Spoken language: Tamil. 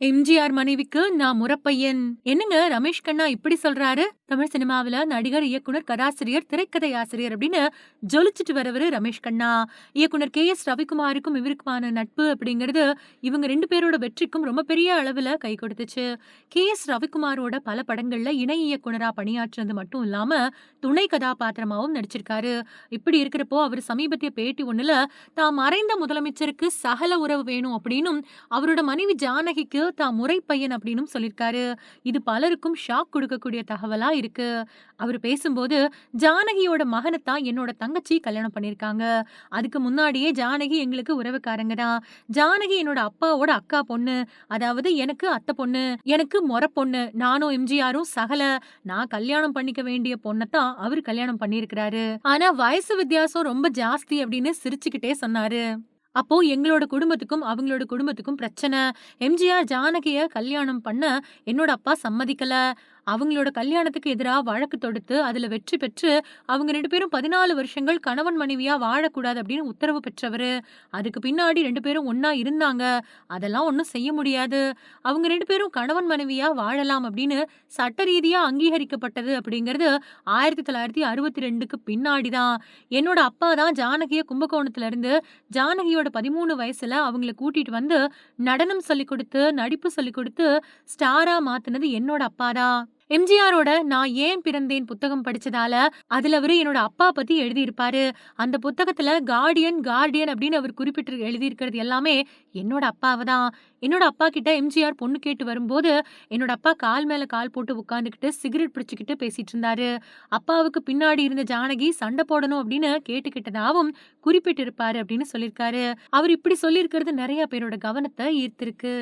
எம்ஜிஆர் மனைவிக்கு நான் முறப்பையன். என்னங்க ரமேஷ் கண்ணா இப்படி சொல்றாரு? தமிழ் சினிமாவில நடிகர் இயக்குனர் கதாசிரியர் திரைக்கதை ஆசிரியர் அப்படின்னு ஜொலிச்சிட்டு வரவரு ரமேஷ் கண்ணா. இயக்குனர் கே எஸ் ரவிக்குமாருக்கும் இவருக்குமான நட்பு அப்படிங்கிறது இவங்க ரெண்டு பேரோட வெற்றிக்கும் ரொம்ப பெரிய அளவுல கை கொடுத்துச்சு. கே எஸ் ரவிக்குமாரோட பல படங்கள்ல இணை இயக்குனரா பணியாற்றினது மட்டும் இல்லாம துணை கதாபாத்திரமாவும் நடிச்சிருக்காரு. இப்படி இருக்கிறப்போ அவர் சமீபத்திய பேட்டி ஒண்ணுல தாம் மறைந்த முதலமைச்சருக்கு சகல உறவு வேணும் அப்படின்னும் அவரோட மனைவி ஜானகிக்கு தான் முறை பையன் அப்படின்னும் சொல்லியிருக்காரு இது பலருக்கும் ஷாக் கொடுக்கக்கூடிய தகவலா இருக்கு. அவர் பேசும்போது ஜானகியோட மகனை தான் என்னோட தங்கச்சி கல்யாணம் பண்ணியிருக்காங்க அதுக்கு முன்னாடியே ஜானகி எங்களுக்கு உறவுக்காரங்க தான். ஜானகி என்னோட அப்பாவோட அக்கா பொண்ணு. அதாவது எனக்கு அத்தை பொண்ணு எனக்கு முறை பொண்ணு. நானும் எம்ஜிஆரும் சகல. நான் கல்யாணம் பண்ணிக்க வேண்டிய பொண்ணை தான் அவர் கல்யாணம் பண்ணியிருக்கிறாரு ஆனா வயசு வித்தியாசம் ரொம்ப ஜாஸ்தி அப்படின்னு சிரிச்சுக்கிட்டே சொன்னாரு. அப்போ எங்களோட குடும்பத்துக்கும் அவங்களோட குடும்பத்துக்கும் பிரச்சனை. எம்ஜிஆர் ஜானகிய கல்யாணம் பண்ண என்னோட அப்பா சம்மதிக்கல. அவங்களோட கல்யாணத்துக்கு எதிராக வழக்கு தொடுத்து அதுல வெற்றி பெற்று அவங்க ரெண்டு பேரும் பதினாலு வருஷங்கள் கணவன் மனைவியா வாழக்கூடாது அப்படின்னு உத்தரவு பெற்றவர். அதுக்கு பின்னாடி ரெண்டு பேரும் ஒன்னா இருந்தாங்க. அதெல்லாம் ஒன்றும் செய்ய முடியாது. அவங்க ரெண்டு பேரும் கணவன் மனைவியா வாழலாம் அப்படின்னு சட்ட ரீதியா அங்கீகரிக்கப்பட்டது அப்படிங்கிறது ஆயிரத்தி தொள்ளாயிரத்தி அறுபத்தி ரெண்டுக்கு பின்னாடி தான் என்னோட அப்பா தான் ஜானகிய கும்பகோணத்துல இருந்து ஜானகியோட பதிமூணு வயசுல அவங்கள கூட்டிட்டு வந்து நடனம் சொல்லி கொடுத்து நடிப்பு சொல்லி கொடுத்து ஸ்டாரா மாத்துனது என்னோட அப்பா தான். எம்ஜிஆரோட நான் ஏன் பிறந்தேன் புத்தகம் படிச்சதால அதுல அவரு என்னோட அப்பா பத்தி எழுதியிருப்பாரு. அந்த புத்தகத்துல கார்டியன் கார்டியன் அப்படின்னு அவர் குறிப்பிட்டு எழுதியிருக்கிறது எல்லாமே என்னோட அப்பாவை தான். என்னோட அப்பா கிட்ட எம்ஜிஆர் பொண்ணு கேட்டு வரும்போது என்னோட அப்பா கால் மேல கால் போட்டு உட்காந்துக்கிட்டு சிகரெட் பிடிச்சுக்கிட்டு பேசிட்டு இருந்தாரு. அப்பாவுக்கு பின்னாடி இருந்த ஜானகி சண்டை போடணும் அப்படின்னு கேட்டுக்கிட்டதாகவும் குறிப்பிட்டிருப்பாரு அப்படின்னு சொல்லியிருக்காரு. அவர் இப்படி சொல்லியிருக்கிறது நிறைய பேரோட கவனத்தை ஈர்த்திருக்கு.